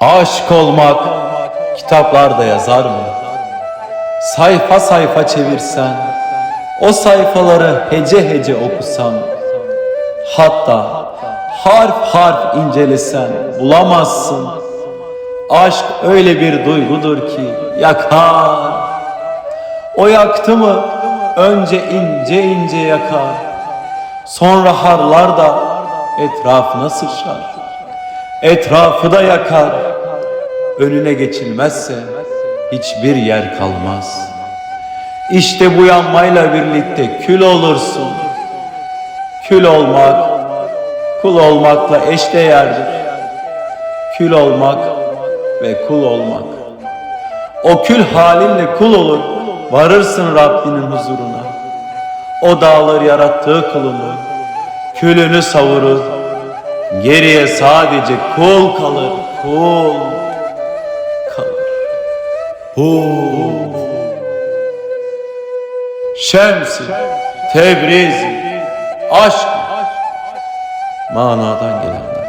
Aşık olmak kitaplarda yazar mı? Sayfa sayfa çevirsen, o sayfaları hece hece okusan, hatta harf harf incelesen bulamazsın. Aşk öyle bir duygudur ki yakar. O yaktı mı önce ince ince yakar. Sonra harlar da etrafına sıçrar. Etrafı da yakar. Önüne geçilmezse hiçbir yer kalmaz. İşte bu yanmayla birlikte kül olursun. Kül olmak, kul olmakla eşdeğerdir. Kül olmak ve kul olmak. O kül halinle kul olur, varırsın Rabbinin huzuruna. O dağları yarattığı kulunu, külünü savurur, geriye sadece kul kalır, kul. Hu. Şemsi, Tebriz, aşk manadan gelenler.